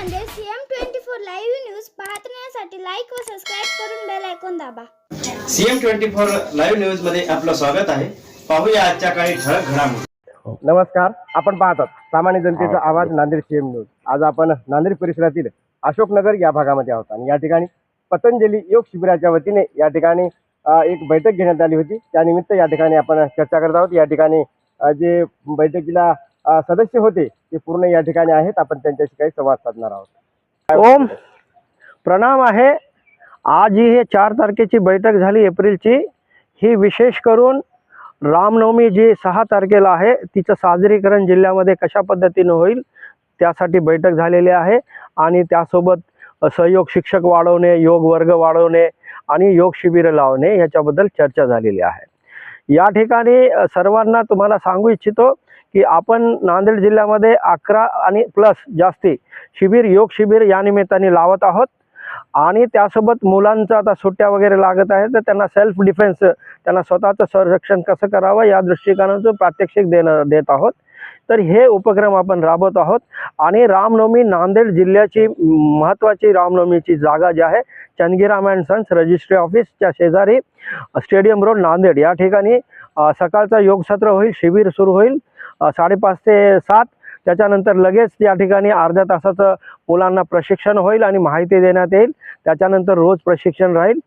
Nanded CM twenty four live news पाहण्यासाठी like व subscribe करून बेल ऐकून दाबा. सीएम ट्वेंटी फोर लाईव्ह न्यूजमध्ये आपलं स्वागत आहे. पाहूया आजच्या काही ठळक घडामोडी. नमस्कार आपण पाहतात सामान्य जनतेचा आवाज नांदेड सीएम न्यूज आज आपण नांदेड परिसरातील अशोकनगर या भागामध्ये आहोत आणि या ठिकाणी पतंजली योग शिबिराच्या वतीने या ठिकाणी अ, एक बैठक घेण्यात आली होती. त्यानिमित्त या ठिकाणी आपण चर्चा करत आहोत. या ठिकाणी अ, जे बैठकीला सदस्य होते ते पूर्ण या ठिकाणी आहेत. आपण त्यांच्याशी काही संवाद साधणार आहोत. ओम. प्रणाम आहे. आज ही हे चार तारखेची बैठक झाली एप्रिलची. ही विशेष करून रामनवमी जी सहा तारखेला आहे तिचं साजरीकरण जिल्ह्यामध्ये कशा पद्धतीनं होईल त्यासाठी बैठक झालेली आहे. आणि त्यासोबत सहयोग शिक्षक वाढवणे योग वर्ग वाढवणे आणि योग शिबिरं लावणे ह्याच्याबद्दल चर्चा झालेली आहे. या ठिकाणी सर्वांना तुम्हाला सांगू इच्छितो की आपण नांदेड जिल्ह्यामध्ये अकरा आणि प्लस जास्ती शिबिर योग शिबिर या निमित्ताने लावत आहोत. आणि त्यासोबत मुलांचं आता सुट्ट्या वगैरे लागत आहेत तर त्यांना सेल्फ डिफेन्स त्यांना स्वतःचं संरक्षण कसं करावं या दृष्टिकोनाचं प्रात्यक्षिक देणं देत आहोत. तर हे उपक्रम आपण राबवत आहोत. आणि रामनवमी नांदेड जिल्ह्याची महत्त्वाची रामनवमीची जागा जी आहे चंदगिराम अँड सन्स रजिस्ट्री ऑफिसच्या शेजारी स्टेडियम रोड नांदेड. या ठिकाणी सकाळचा योगसत्र होईल शिबिर सुरू होईल. साडेपाच ते सात. त्याच्यानंतर लगेच या ठिकाणी अर्ध्या तासाचं मुलांना प्रशिक्षण होईल आणि माहिती देण्यात येईल. त्याच्यानंतर रोज प्रशिक्षण राहील.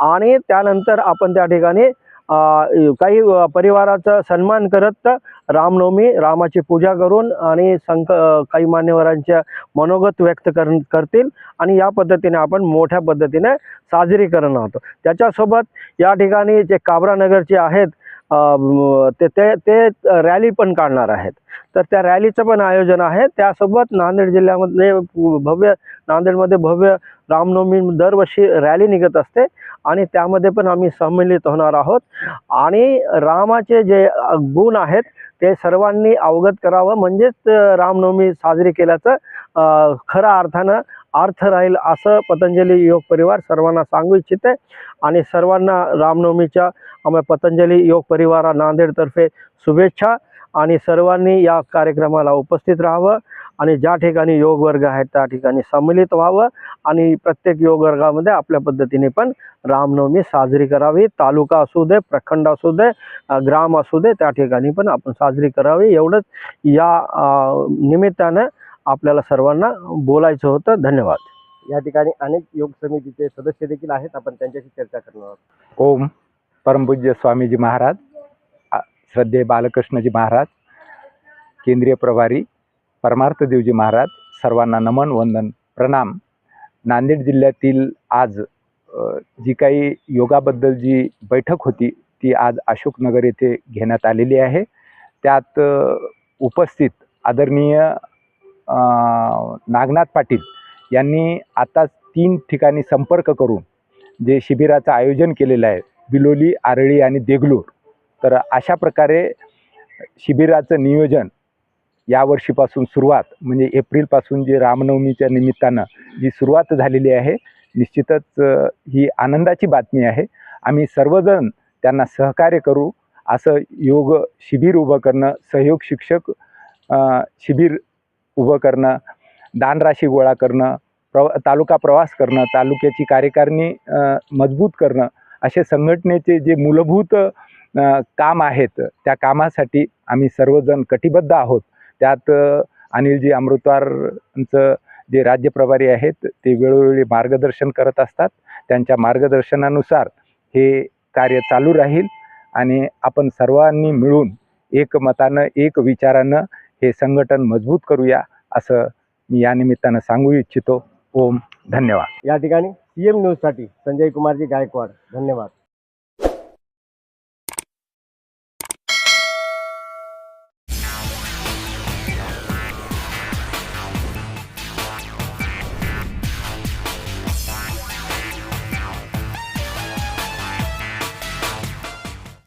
आणि त्यानंतर आपण त्या ठिकाणी काही परिवाराचं परिवाराचा सन्मान करत रामनवमी रामाची पूजा करून आणि संक काही मान्यवरांच्या मनोगत व्यक्त कर करतील. आणि या पद्धतीने आपण मोठ्या पद्धतीने साजरी करणार आहोत. त्याच्यासोबत या ठिकाणी जे काबरा नगरचे आहेत ते ते ते रॅली पण काढणार आहेत. तर त्या रॅलीचं पण आयोजन आहे. त्यासोबत नांदेड जिल्ह्यामध्ये भव्य नांदेडमध्ये भव्य रामनवमी दरवर्षी रॅली निघत असते आणि त्यामध्ये पण आम्ही सम्मिलित होणार आहोत. आणि रामाचे जे गुण आहेत ते सर्वांनी अवगत करावं. म्हणजेच रामनवमी साजरी केल्याचं खऱ्या अर्थानं अर्थ राहील असं पतंजली योग परिवार सर्वांना सांगू इच्छिते. आणि सर्वांना रामनवमीच्या आम्ही पतंजली योग परिवारा नांदेडतर्फे शुभेच्छा. आणि सर्वांनी या कार्यक्रमाला उपस्थित राहावं. आणि ज्या ठिकाणी योग वर्ग आहेत त्या ठिकाणी सम्मिलित व्हावं. आणि प्रत्येक योग वर्गामध्ये आपल्या पद्धतीने पण रामनवमी साजरी करावी. तालुका असू दे प्रखंड असू दे ग्राम असू दे त्या ठिकाणी पण आपण साजरी करावी. एवढंच या निमित्तानं आपल्याला सर्वांना बोलायचं होतं. धन्यवाद. या ठिकाणी अनेक योग समितीचे सदस्य देखील आहेत. आपण त्यांच्याशी चर्चा करणार आहोत. ओम परमपूज्य स्वामीजी महाराज श्रद्धे श्रद्धेय बालकृष्णजी महाराज केंद्रीय प्रभारी परमार्थ देवजी महाराज सर्वांना नमन वंदन प्रणाम. नांदेड जिल्ह्यातील आज जी काही योगाबद्दल जी बैठक होती ती आज अशोकनगर येथे घेण्यात आलेली आहे. त्यात उपस्थित आदरणीय नागनाथ पाटील यांनी आता तीन ठिकाणी संपर्क करून जे शिबिराचं आयोजन केलेलं आहे बिलोली आरळी आणि देगलूर तर अशा प्रकारे शिबिराचं नियोजन यावर्षीपासून सुरुवात म्हणजे एप्रिलपासून जे रामनवमीच्या निमित्तानं जी सुरुवात झालेली आहे निश्चितच ही आनंदाची बातमी आहे. आम्ही सर्वजण त्यांना सहकार्य करू असं योग शिबिर उभं करणं सहयोग शिक्षक शिबिर उभं करणं दानराशी गोळा करणं प्रव तालुका प्रवास करणं तालुक्याची कार्यकारिणी मजबूत करणं असे संघटनेचे जे मूलभूत काम आहेत त्या कामासाठी आम्ही सर्वजण कटिबद्ध आहोत. त्यात अनिलजी अमृतवारचं जे राज्य प्रभारी आहेत ते वेळोवेळी मार्गदर्शन करत असतात. त्यांच्या मार्गदर्शनानुसार हे कार्य चालू राहील आणि आपण सर्वांनी मिळून एक मतानं एक विचारानं हे संघटन मजबूत करूया असं मी या निमित्तानं सांगू इच्छितो. ओम धन्यवाद. या ठिकाणी सीएम एम न्यूजसाठी संजय कुमारजी गायकवाड. धन्यवाद.